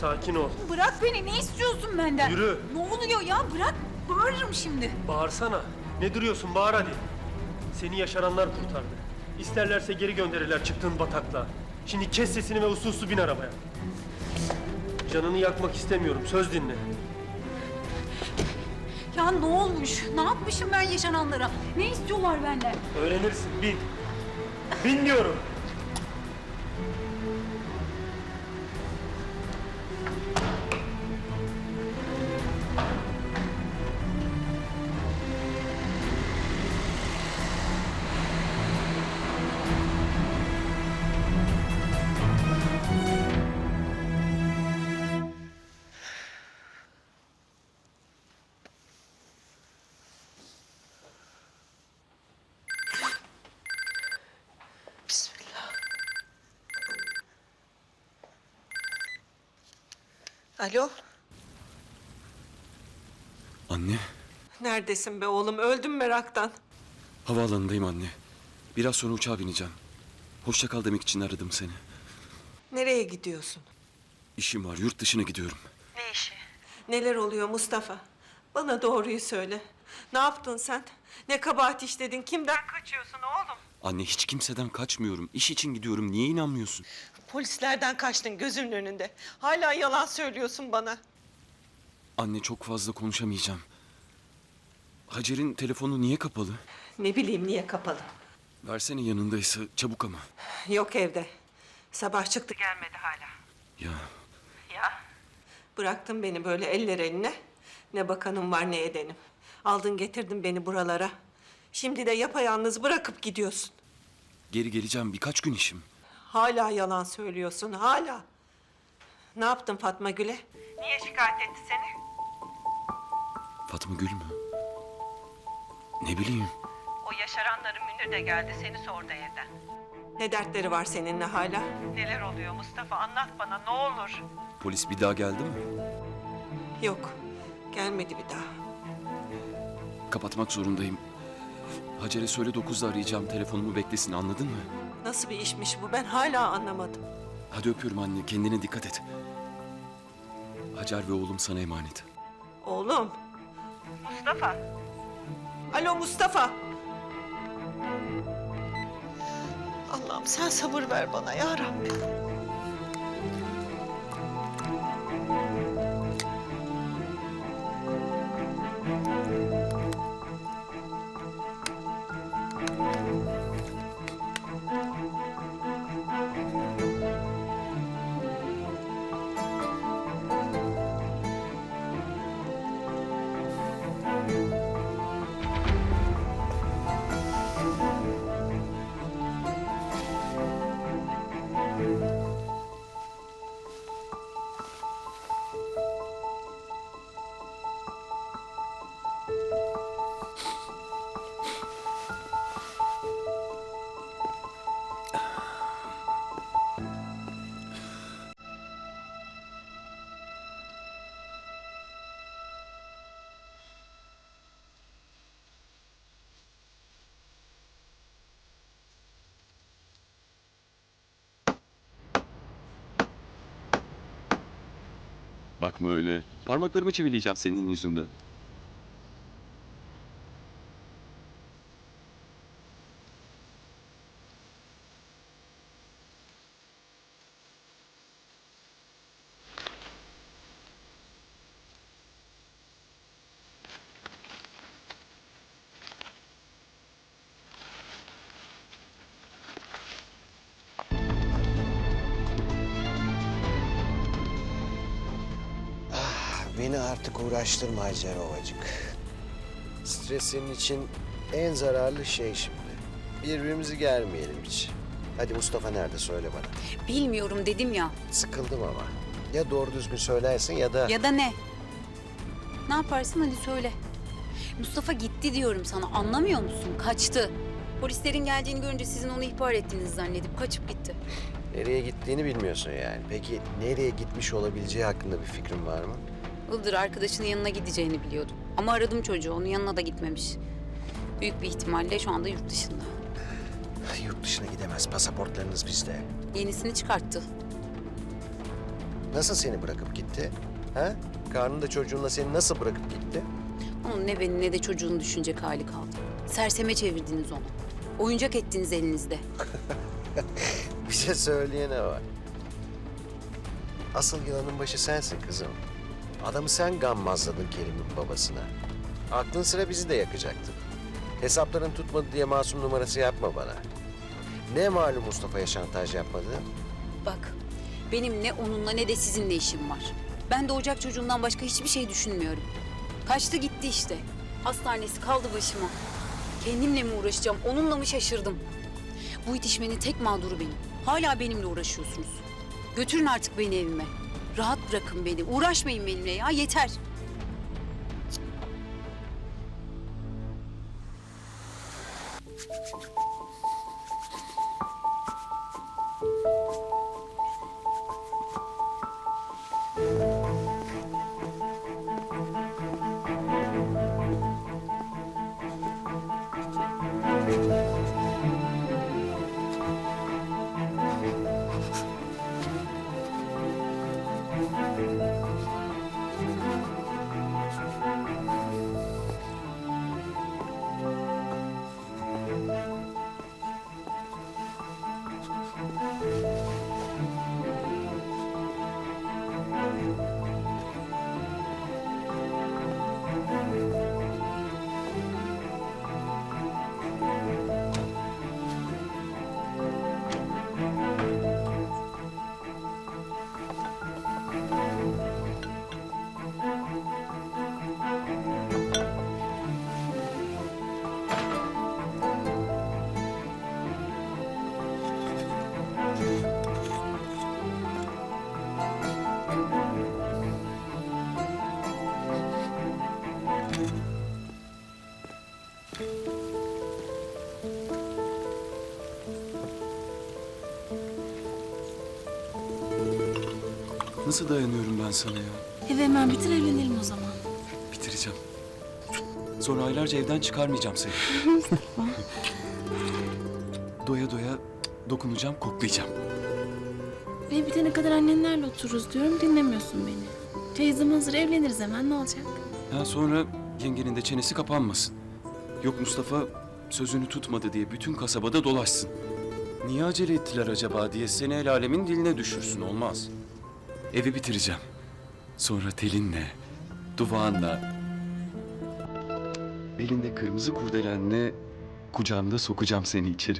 sakin ol. Bırak beni ne istiyorsun benden? Yürü. Ne oluyor ya bırak bağırırım şimdi. Bağırsana. Ne duruyorsun bağır hadi. Seni yaşaranlar kurtardı. İsterlerse geri gönderirler çıktığın bataklığa. Şimdi kes sesini ve uslu uslu bin arabaya. Canını yakmak istemiyorum söz dinle. Ya ne olmuş? Ne yapmışım ben yaşananlara? Ne istiyorlar benden? Öğrenirsin bin. Bin diyorum. Alo, Anne, neredesin be oğlum? Öldüm meraktan. havaalanındayım anne. Biraz sonra uçağa bineceğim. Hoşça kal demek için aradım seni. Nereye gidiyorsun? İşim var, yurt dışına gidiyorum. Ne işi? Neler oluyor Mustafa? Bana doğruyu söyle. Ne yaptın sen? Ne kabahat işledin? Kimden kaçıyorsun oğlum? Anne hiç kimseden kaçmıyorum. İş için gidiyorum. Niye inanmıyorsun? Polislerden kaçtın gözümün önünde. Hala yalan söylüyorsun bana. Anne çok fazla konuşamayacağım. Hacer'in telefonu niye kapalı? Ne bileyim niye kapalı? Versene yanındaysa çabuk ama. Yok evde. Sabah çıktı gelmedi hala. Ya Ya. Bıraktın beni böyle eller eline. Ne bakanım var ne edenim. Aldın getirdin beni buralara. Şimdi de yapayalnız bırakıp gidiyorsun. geri geleceğim birkaç gün işim. Hala yalan söylüyorsun, hala. Ne yaptın Fatma Gül'e? Niye şikayet etti seni? Fatma Gül mü? Ne bileyim. O yaşaranların Münir de geldi seni sordu evden. Ne dertleri var seninle hala? Neler oluyor Mustafa anlat bana ne olur. Polis bir daha geldi mi? Yok, gelmedi bir daha. Kapatmak zorundayım. Hacer'e söyle dokuzda arayacağım. Telefonumu beklesin anladın mı? Nasıl bir işmiş bu ben hala anlamadım. Hadi öpüyorum anne. Kendine dikkat et. Hacer ve oğlum sana emanet. Oğlum, Mustafa alo Mustafa. Allah'ım sen sabır ver bana ya Rabbi. Bakma öyle. Parmaklarımı çivileyeceğim senin yüzünden. Beni artık uğraştırma Hacer Ovacık. Stres senin için en zararlı şey şimdi. Birbirimizi germeyelim hiç. Hadi Mustafa nerede söyle bana. Bilmiyorum dedim ya. Sıkıldım ama. Ya doğru düzgün söylersin ya da... Ya da ne? Ne yaparsın hadi söyle. Mustafa gitti diyorum sana anlamıyor musun? Kaçtı. Polislerin geldiğini görünce sizin onu ihbar ettiğinizi zannedip kaçıp gitti. Nereye gittiğini bilmiyorsun yani. Peki nereye gitmiş olabileceği hakkında bir fikrin var mı? Ildır arkadaşının yanına gideceğini biliyordum. Ama aradım çocuğu onun yanına da gitmemiş. Büyük bir ihtimalle şu anda yurt dışında. Yurt dışına gidemez. Pasaportlarınız bizde. Yenisini çıkarttı. Nasıl seni bırakıp gitti? Ha? Karnında çocuğunla seni nasıl bırakıp gitti? Onun ne beni ne de çocuğunu düşünecek hali kaldı. Serseme çevirdiniz onu. Oyuncak ettiniz elinizde. Bize söyleyene var. Asıl yılanın başı sensin kızım. Adamı sen gammazladın Kerim'in babasına. Aklın sıra bizi de yakacaktın. Hesapların tutmadı diye masum numarası yapma bana. Ne malum Mustafa'ya şantaj yapmadı? Bak, benim ne onunla ne de sizinle işim var. Ben doğacak çocuğumdan başka hiçbir şey düşünmüyorum. Kaçtı gitti işte. Hastanesi kaldı başıma. Kendimle mi uğraşacağım, onunla mı şaşırdım? Bu itişmenin tek mağduru benim. Hala benimle uğraşıyorsunuz. Götürün artık beni evime. Rahat bırakın beni. Uğraşmayın benimle ya, yeter. Nasıl dayanıyorum ben sana ya? Ev hemen bitir evlenelim o zaman. Bitireceğim. Sonra aylarca evden çıkarmayacağım seni. doya doya dokunacağım, koklayacağım. Ev bitene kadar annenlerle otururuz diyorum dinlemiyorsun beni. Teyzem hazır evleniriz hemen ne olacak? Ya sonra yengenin de çenesi kapanmasın. Yok Mustafa sözünü tutmadı diye bütün kasabada dolaşsın. Niye acele ettiler acaba diye seni el alemin diline düşürsün olmaz. Evi bitireceğim. Sonra telinle, duvağınla, belinde kırmızı kurdelenle kucağımda sokacağım seni içeri.